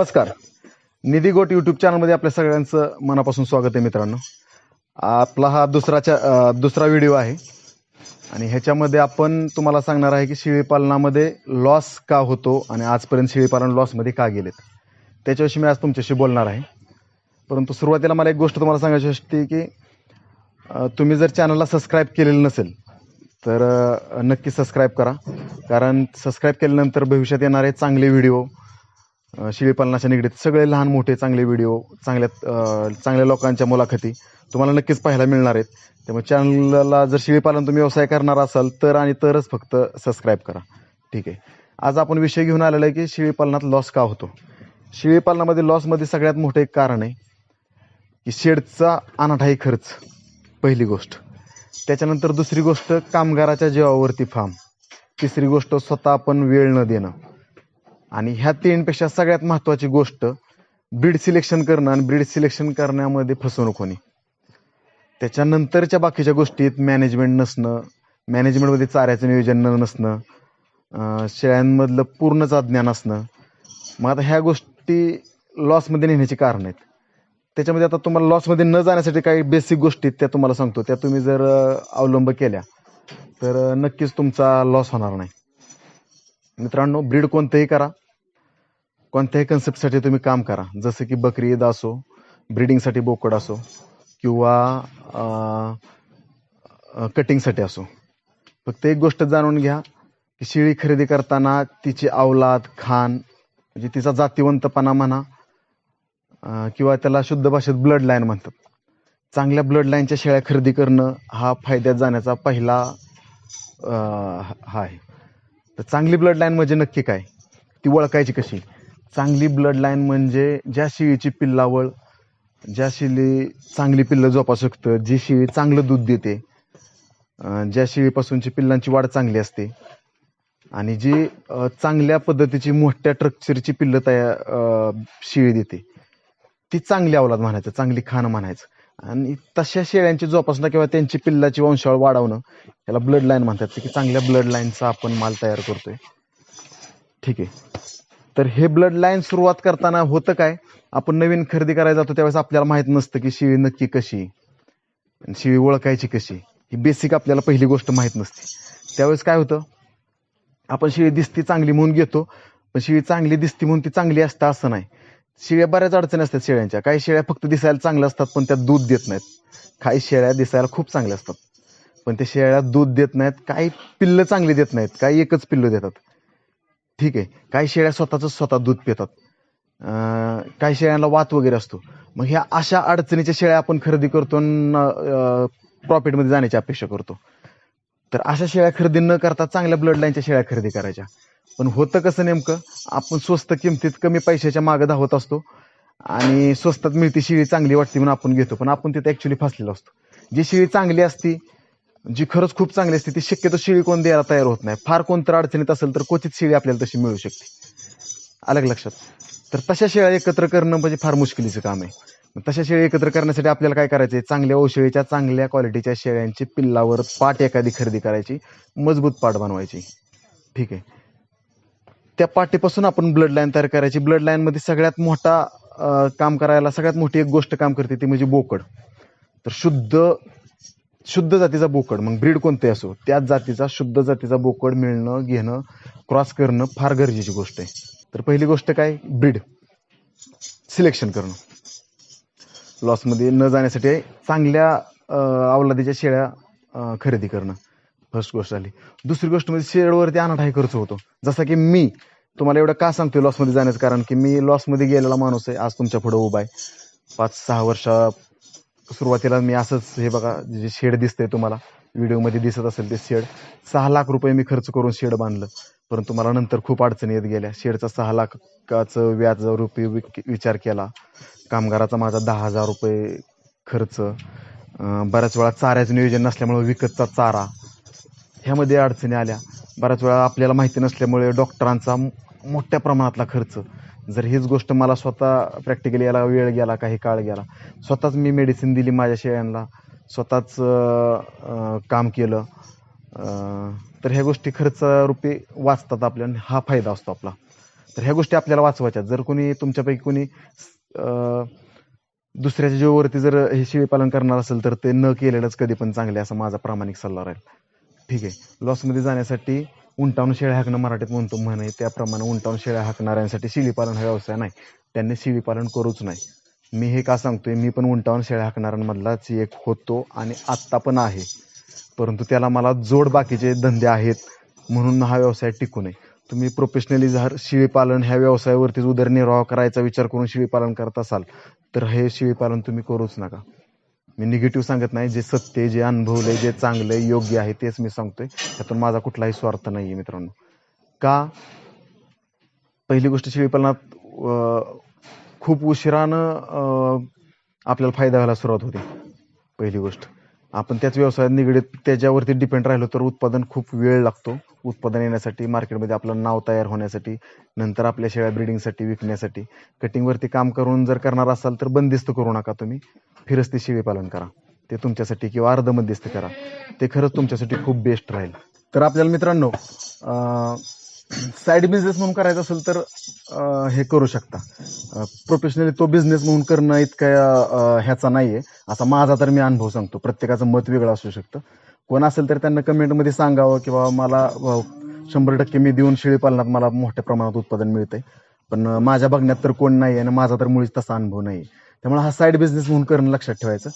नमस्कार. निधी गोट यूट्यूब चॅनलमध्ये आपल्या सगळ्यांचं मनापासून स्वागत आहे मित्रांनो. आपला हा दुसरा दुसरा व्हिडिओ आहे. आणि ह्याच्यामध्ये आपण तुम्हाला सांगणार आहे की शेळी पालनामध्ये लॉस का होतो आणि आजपर्यंत शेळी पालन लॉसमध्ये का गेलेत. त्याच्याविषयी मी आज तुमच्याशी बोलणार आहे. परंतु सुरुवातीला मला एक गोष्ट तुम्हाला सांगायची असते की तुम्ही जर चॅनलला सबस्क्राईब केलेलं नसेल तर नक्की सबस्क्राईब करा. कारण सबस्क्राईब केल्यानंतर भविष्यात येणारे चांगले व्हिडिओ शेळीपालनाच्या निगडीत सगळे लहान मोठे चांगले व्हिडिओ चांगल्या चांगल्या लोकांच्या मुलाखती तुम्हाला नक्कीच पाहायला मिळणार आहेत. त्यामुळे चॅनलला जर शेळीपालन तुम्ही व्यवसाय करणार असाल तर आणि तरच फक्त सबस्क्राईब करा. ठीक आहे. आज आपण विषय घेऊन आलेला आहे की शेळीपालनात लॉस का होतो? शेळीपालनामध्ये लॉसमध्ये सगळ्यात मोठं एक कारण आहे की शेडचा अनाठाई खर्च पहिली गोष्ट. त्याच्यानंतर दुसरी गोष्ट कामगाराच्या जीवावरती फार्म तिसरी गोष्ट स्वतः आपण वेळ न देणं. आणि ह्या तीनपेक्षा सगळ्यात महत्वाची गोष्ट ब्रीड सिलेक्शन करणं आणि ब्रीड सिलेक्शन करण्यामध्ये फसवणूक होणे. त्याच्यानंतरच्या बाकीच्या गोष्टीत मॅनेजमेंट नसणं मॅनेजमेंटमध्ये चाऱ्याचं नियोजन न नसणं शेळ्यांमधलं पूर्णच अज्ञान असणं. मग आता ह्या गोष्टी लॉसमध्ये नेण्याची कारण आहेत. त्याच्यामध्ये आता तुम्हाला लॉसमध्ये न जाण्यासाठी काही बेसिक गोष्टी आहेत, त्या तुम्हाला सांगतो. त्या तुम्ही जर अवलंब केल्या तर नक्कीच तुमचा लॉस होणार नाही. मित्रांनो ब्रीड कोणतंही करा. कोणत्याही कन्सेप्टसाठी तुम्ही काम करा. जसं की बकरी ईद असो ब्रिडिंगसाठी बोकड असो किंवा कटिंगसाठी असो. फक्त एक गोष्ट जाणून घ्या की शेळी खरेदी करताना तिची अवलाद खान म्हणजे तिचा जातीवंतपणा म्हणा किंवा त्याला शुद्ध भाषेत ब्लड लाईन म्हणतात. चांगल्या ब्लड लाईनच्या शेळ्या खरेदी करणं हा फायद्यात जाण्याचा पहिला हा आहे. तर चांगली ब्लड लाईन म्हणजे नक्की काय? ती ओळखायची कशी? चांगली ब्लड लाईन म्हणजे ज्या शेळीची पिल्लावळ ज्या शेळी चांगली पिल्लं जोपा शकतं जी शेळी चांगलं दूध देते अं, ज्या शेळीपासूनची पिल्लांची वाढ चांगली असते. आणि जी अं, चांगल्या पद्धतीची मोठ्या स्ट्रक्चरची पिल्लं तयार अं, शेळी देते ती चांगली अवलाद म्हणायचं चांगली खाणं म्हणायचं. आणि तशा शेळ्यांची जोपासना किंवा त्यांची पिल्लाची वंशावळ वाढवणं याला ब्लड लाईन म्हणतात. की चांगल्या ब्लड लाईनचा आपण माल तयार करतोय. ठीक आहे. तर हे ब्लड लाईन सुरुवात करताना होतं काय? आपण नवीन खरेदी करायला जातो त्यावेळेस आपल्याला माहीत नसतं की शिळी नक्की कशी शिवी ओळखायची कशी ही बेसिक आपल्याला पहिली गोष्ट माहीत नसते. त्यावेळेस काय होतं? आपण शिळी दिसती चांगली म्हणून घेतो पण शिळी चांगली दिसती म्हणून ती चांगली असतं असं नाही. शिळ्या बऱ्याच अडचणी असतात शेळ्यांच्या. काही शेळ्या फक्त दिसायला चांगल्या असतात पण त्यात दूध देत नाहीत. काही शेळ्या दिसायला खूप चांगल्या असतात पण त्या शेळ्या दूध देत नाहीत काही पिल्लं चांगली देत नाहीत काही एकच पिल्लं देतात. ठीक आहे. काही शेळ्या स्वतःच स्वतः दूध पितात. काही शेळ्यांना वात वगैरे असतो. मग ह्या अशा अडचणीच्या शेळ्या आपण खरेदी करतो प्रॉफिटमध्ये जाण्याची अपेक्षा करतो. तर अशा शेळ्या खरेदी न करता चांगल्या ब्लड लाईनच्या शेळ्या खरेदी करायच्या. पण होतं कसं नेमकं आपण स्वस्त किमतीत कमी पैशाच्या मागे धावत असतो. आणि स्वस्तात मिळती शिळी चांगली वाटते म्हणून आपण घेतो. पण आपण तिथे ऍक्च्युली फसलेलो असतो. जी शिळी चांगली असती जी खरंच खूप चांगली असते ती शक्यतो शिळी कोण द्यायला तयार होत नाही. फार कोणतर अडचणीत असेल तर क्वचित शिळी आपल्याला तशी मिळू शकते. अलग लक्षात? तर तशा शेळ्या एकत्र करणं म्हणजे फार मुश्किलीचं काम आहे. मग तशा शेळ्या एकत्र करण्यासाठी आपल्याला काय करायचं आहे? चांगल्या औषधीच्या चांगल्या क्वालिटीच्या शेळ्यांची पिल्लावर पाट एखादी खरेदी करायची मजबूत पाट बनवायची. ठीक आहे. त्या पाटीपासून आपण ब्लड लाईन तयार करायची. ब्लड लाईनमध्ये सगळ्यात मोठा काम करायला सगळ्यात मोठी एक गोष्ट काम करते ती म्हणजे बोकड. तर शुद्ध शुद्ध जातीचा बोकड मग ब्रीड कोणते असो त्याच जातीचा शुद्ध जातीचा बोकड मिळणं घेणं क्रॉस करणं फार गरजेची गोष्ट आहे. तर पहिली गोष्ट काय? ब्रीड. सिलेक्शन करणं. लॉसमध्ये न जाण्यासाठी चांगल्या अवलादीच्या शेळ्या खरेदी करणं. फर्स्ट गोष्ट झाली दुसरी गोष्ट म्हणजे शेळवरती अनाठाई खर्च होतो. जसा की मी तुम्हाला एवढं का सांगतोय लॉसमध्ये जाण्याचं कारण? की मी लॉसमध्ये गेलेला माणूस आहे. आज तुमच्यापुढे उभा आहे. पाच सहा वर्षा सुरुवातीला मी असंच हे बघा जे शेड दिसतंय तुम्हाला व्हिडिओमध्ये दिसत असेल ते शेड. सहा लाख रुपये मी खर्च करून शेड बांधलं. परंतु मला नंतर खूप अडचणी येत गेल्या. शेडचा सहा लाखाचं व्याज रुपये विक- विचार केला. कामगाराचा माझा दहा हजार रुपये खर्च. बऱ्याच वेळा चाऱ्याचं नियोजन नसल्यामुळे विकतचा चारा. ह्यामध्ये अडचणी आल्या. बऱ्याच वेळा आपल्याला माहिती नसल्यामुळे डॉक्टरांचा मोठ्या प्रमाणातला खर्च. जर हीच गोष्ट मला स्वतः प्रॅक्टिकली याला वेळ गेला काही काळ गेला स्वतःच मी मेडिसिन दिली माझ्या शेळ्यांना स्वतःच काम केलं तर ह्या गोष्टी खर्च रुपये वाचतात आपल्याला हा फायदा असतो आपला. तर ह्या गोष्टी आपल्याला वाचवायच्या. जर कोणी तुमच्यापैकी कोणी दुसऱ्याच्या जीवावरती जर हे शेळीपालन करणार असेल तर ते न केलेलंच कधी पण चांगले असा माझा प्रामाणिक सल्ला राहील. ठीक आहे. लॉसमध्ये जाण्यासाठी उंटावून शेळ्या हाकणं मराठीत म्हणतो म्हणे. त्याप्रमाणे उंटावून शेळ्या हाकणाऱ्यांसाठी शिळीपालन हा व्यवसाय नाही. त्यांनी शिळीपालन करूच नाही. मी हे का सांगतोय? मी पण उंटावून शेळ्या हाकणाऱ्यांमधलाच एक होतो आणि आत्ता पण आहे. परंतु त्याला मला जोड बाकीचे धंदे आहेत म्हणून हा व्यवसाय टिकू नये. तुम्ही प्रोफेशनली जर शेळीपालन ह्या व्यवसायावरतीच उदरनिर्वाह करायचा विचार करून शेळीपालन करत असाल तर हे शेळीपालन तुम्ही करूच नका. मी निगेटिव्ह सांगत नाही जे सत्य जे अनुभवलंय जे चांगलं आहे, योग्य आहे तेच मी सांगतोय. त्यातून माझा कुठलाही स्वार्थ नाही आहे मित्रांनो. का? पहिली गोष्ट शेळीपालनात खूप उशिरानं आपल्याला फायदा व्हायला सुरुवात होते. पहिली गोष्ट. आपण त्याच व्यवसायात निगडीत त्याच्यावरती डिपेंड राहिलो तर उत्पादन खूप वेळ लागतो. उत्पादन येण्यासाठी मार्केटमध्ये आपलं नाव तयार होण्यासाठी नंतर आपल्या शेळ्या ब्रिडिंगसाठी विकण्यासाठी. कटिंगवरती काम करून जर करणार असाल तर बंदिस्त करू नका तुम्ही. फिरस्ती शेळी पालन करा. ते तुमच्यासाठी किंवा अर्ध मध्यस्थ करा. ते खरंच तुमच्यासाठी खूप बेस्ट राहील. तर आपल्याला मित्रांनो साईड बिझनेस म्हणून करायचं असेल तर हे करू शकता. प्रोफेशनली तो बिझनेस म्हणून करणं इतका ह्याचा नाहीये. असा माझा तर मी अनुभव सांगतो. प्रत्येकाचं मत वेगळं असू शकतं. कोण असेल तर त्यांना कमेंटमध्ये सांगावं किंवा मला शंभर टक्के मी देऊन शेळी पालनात मला मोठ्या प्रमाणात उत्पादन मिळतंय. पण माझ्या बघण्यात तर कोण नाही आणि माझा तर मुळीच तसा अनुभव नाही त्यामुळे हा साईड बिझनेस म्हणून करणं लक्षात ठेवायचं.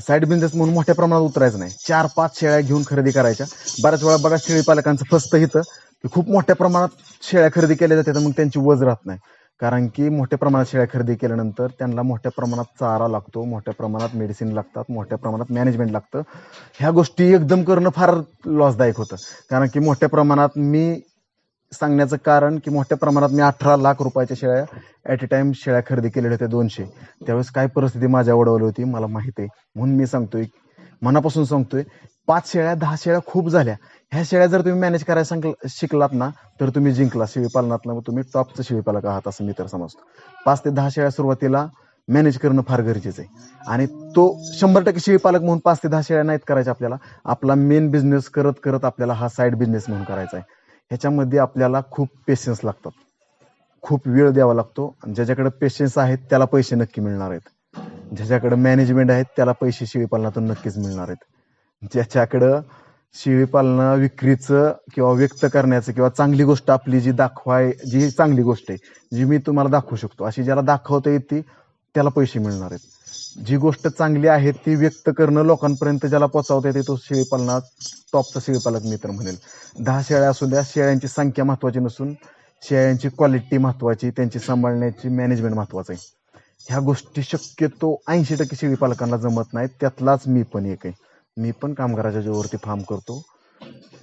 साईड बिझनेस म्हणून मोठ्या प्रमाणात उतरायचं नाही. चार पाच शेळ्या घेऊन खरेदी करायच्या. बऱ्याच वेळा बघा शेळी पालकांचं फस्त हिथं खूप मोठ्या प्रमाणात शेळ्या खरेदी केल्या जाते तर मग त्यांची वज राहत नाही. कारण की मोठ्या प्रमाणात शेळ्या खरेदी केल्यानंतर त्यांना मोठ्या प्रमाणात चारा लागतो मोठ्या प्रमाणात मेडिसिन लागतात मोठ्या प्रमाणात मॅनेजमेंट लागतं. ह्या गोष्टी एकदम करणं फार लॉसदायक होतं. कारण की मोठ्या प्रमाणात मी सांगण्याचं कारण की मोठ्या प्रमाणात मी अठरा लाख रुपयाच्या शेळ्या ॲट ए टाइम शेळ्या खरेदी केलेल्या होत्या दोनशे. त्यावेळेस काय परिस्थिती माझ्या ओढवली होती मला माहिती आहे. म्हणून मी सांगतोय मनापासून सांगतोय पाच शेळ्या दहा शेळ्या खूप झाल्या. ह्या शेळ्या जर तुम्ही मॅनेज करायला सांग शिकलात ना तर तुम्ही जिंकला शेळीपालनातलं मग तुम्ही टॉपचं शेळीपालक आहात असं मी तर समजतो. पाच ते दहा शेळ्या सुरुवातीला मॅनेज करणं फार गरजेचं आहे. आणि तो शंभर टक्के शेळीपालक म्हणून पाच ते दहा शेळ्या नाहीत करायच्या आपल्याला आपला मेन बिझनेस करत करत आपल्याला हा साईड बिझनेस म्हणून करायचा आहे. ह्याच्यामध्ये आपल्याला खूप पेशन्स लागतात. खूप वेळ द्यावा लागतो. आणि ज्याच्याकडे पेशन्स आहेत त्याला पैसे नक्की मिळणार आहेत. ज्याच्याकडे मॅनेजमेंट आहेत त्याला पैसे शेळीपालनातून नक्कीच मिळणार आहेत. ज्याच्याकडं शेळीपालना विक्रीचं किंवा व्यक्त करण्याचं किंवा चांगली गोष्ट आपली जी दाखवाय जी चांगली गोष्ट आहे जी मी तुम्हाला दाखवू शकतो. अशी ज्याला दाखवता येते त्याला पैसे मिळणार आहेत. जी गोष्ट चांगली आहे ती व्यक्त करणं लोकांपर्यंत ज्याला पोचवता येते तो शेळीपालना टॉपचा शेळीपालक मी तर म्हणेल. दहा शेळ्या असू द्या शेळ्यांची संख्या महत्वाची नसून शेळ्यांची क्वालिटी महत्वाची त्यांची सांभाळण्याची मॅनेजमेंट महत्वाचं आहे. ह्या गोष्टी शक्यतो ऐंशी टक्के शेळी पालकांना जमत नाहीत त्यातलाच मी पण एक आहे. मी पण कामगाराच्या जीवावरती फार्म करतो.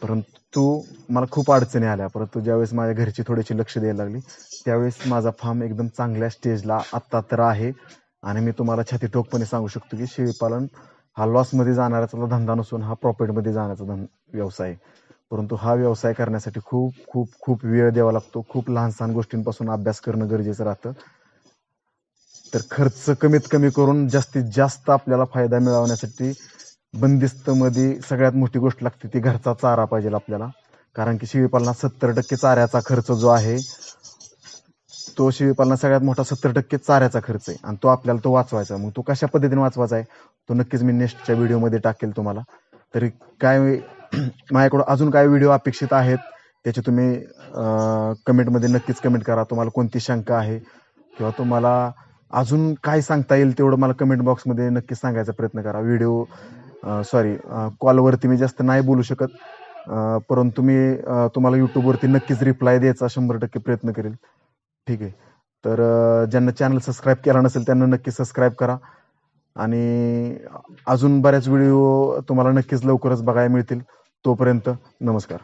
परंतु मला खूप अडचणी आल्या. परंतु ज्यावेळेस माझ्या घरची थोडीशी लक्ष द्यायला लागली त्यावेळेस माझा फार्म एकदम चांगल्या स्टेजला आत्ता तर आहे. आणि मी तुम्हाला छाती ठोकपणे सांगू शकतो की शेळीपालन हा लॉसमध्ये जाणाऱ्याचा धंदा नसून हा प्रॉफिटमध्ये जाण्याचा धन व्यवसाय आहे. परंतु हा व्यवसाय करण्यासाठी खूप खूप खूप वेळ द्यावा लागतो. खूप लहान सहान गोष्टींपासून अभ्यास करणं गरजेचं राहतं. तर खर्च कमीत कमी करून जास्तीत जास्त आपल्याला फायदा मिळवण्यासाठी बंदिस्त मध्ये सगळ्यात मोठी गोष्ट लागते ती घरचा चारा पाहिजे आपल्याला. कारण की शेळीपालनात सत्तर टक्के चाऱ्याचा खर्च जो आहे तो शेळीपालना सगळ्यात मोठा सत्तर टक्के चाऱ्याचा खर्च आहे. आणि तो आपल्याला तो वाचवायचा मग तो कशा पद्धतीने वाचवायचा आहे तो नक्कीच मी नेक्स्टच्या व्हिडिओमध्ये टाकेल तुम्हाला. तरी काय माझ्याकडून अजून काय व्हिडिओ अपेक्षित आहेत त्याचे तुम्ही कमेंटमध्ये नक्कीच कमेंट करा. तुम्हाला कोणती शंका आहे किंवा तुम्हाला अजून काय सांगता येईल तेवढं मला कमेंट बॉक्समध्ये नक्कीच सांगायचा प्रयत्न करा. व्हिडिओ सॉरी कॉलवरती मी जास्त नाही बोलू शकत. परंतु मी तुम्हाला यूट्यूबवरती नक्कीच रिप्लाय द्यायचा शंभर टक्के प्रयत्न करेल. ठीक आहे. तर ज्यांना चॅनल सबस्क्राईब केला नसेल त्यांना नक्की सबस्क्राईब करा. आणि अजून बऱ्याच व्हिडिओ तुम्हाला नक्कीच लवकरच बघायला मिळतील. तोपर्यंत नमस्कार.